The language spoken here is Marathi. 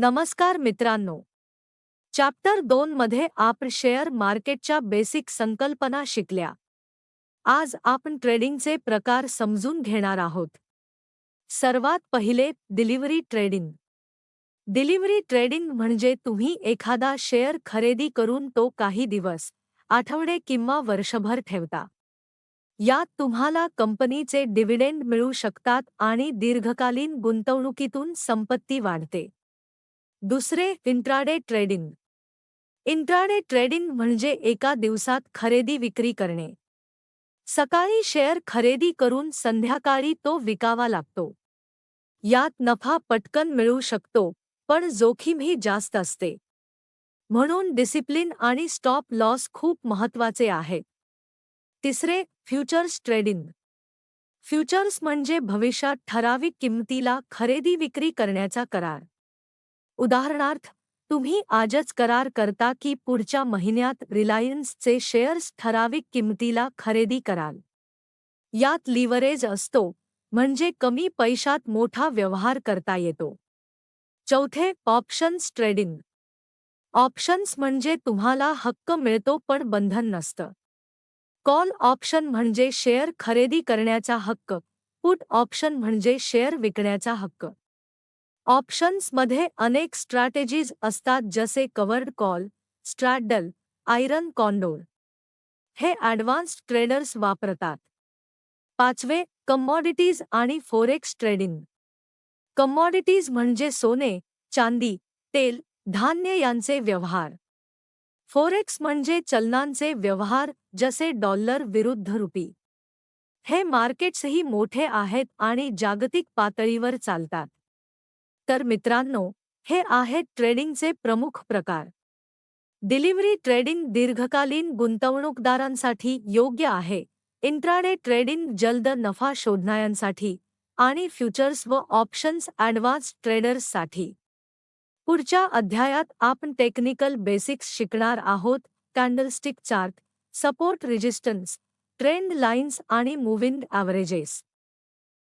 नमस्कार मित्रांनो. चॅप्टर दोन मध्ये आपण शेअर मार्केटच्या बेसिक संकल्पना शिकल्या. आज आपण ट्रेडिंगचे प्रकार समजून घेणार आहोत. सर्वात पहिले डिलिव्हरी ट्रेडिंग. डिलिव्हरी ट्रेडिंग म्हणजे तुम्ही एखादा शेअर खरेदी करून तो काही दिवस आठवडे किंवा वर्षभर ठेवता. यात तुम्हाला कंपनीचे डिव्हिडेंड मिळू शकतात आणि दीर्घकालीन गुंतवणुकीतून संपत्ती वाढते. दुसरे इंट्राडे ट्रेडिंग. इंट्राडे ट्रेडिंग म्हणजे एका दिवसात खरेदी विक्री करणे. सकाळी शेअर खरेदी करून संध्याकाळी तो विकावा लागतो. यात नफा पटकन मिळू शकतो पण जोखीमही जास्त असते. म्हणून डिसिप्लिन आणि स्टॉप लॉस खूप महत्त्वाचे आहे. तिसरे फ्युचर्स ट्रेडिंग. फ्युचर्स म्हणजे भविष्यात ठराविक किंमतीला खरेदी विक्री करण्याचा करार. उदाहरणार्थ तुम्ही आजच करार करता की पुढच्या महिन्यात रिलायन्सचे शेअर्स ठराविक किंमतीला खरेदी कराल. यात लिव्हरेज असतो म्हणजे कमी पैशात मोठा व्यवहार करता येतो. चौथे ऑप्शन्स ट्रेडिंग. ऑप्शन्स म्हणजे तुम्हाला हक्क मिळतो पण बंधन नसतं. कॉल ऑप्शन म्हणजे शेअर खरेदी करण्याचा हक्क पुट ऑप्शन म्हणजे शेअर विकण्याचा हक्क. ऑप्शन्समध्ये अनेक स्ट्रॅटेजीज असतात जसे covered call straddle iron condor. हे ॲडव्हान्स्ड ट्रेडर्स वापरतात. पाचवे कमॉडिटीज आणि फोरेक्स ट्रेडिंग. कमॉडिटीज म्हणजे सोने चांदी तेल धान्य यांचे व्यवहार. फोरेक्स म्हणजे चलनांचे व्यवहार जसे डॉलर विरुद्ध रुपी. हे मार्केट्सही मोठे आहेत आणि जागतिक पातळीवर चालतात. तर मित्रांनो हे आहेत ट्रेडिंगचे प्रमुख प्रकार. डिलिव्हरी ट्रेडिंग दीर्घकालीन गुंतवणूकदारांसाठी योग्य आहे. इंट्राडे ट्रेडिंग जलद नफा शोधणाऱ्यांसाठी आणि फ्युचर्स व ऑप्शन्स ॲडव्हान्स ट्रेडर्ससाठी. पुढच्या अध्यायात आपण टेक्निकल बेसिक्स शिकणार आहोत candlestick chart support resistance trend lines आणि मुव्हिंग ॲव्हरेजेस.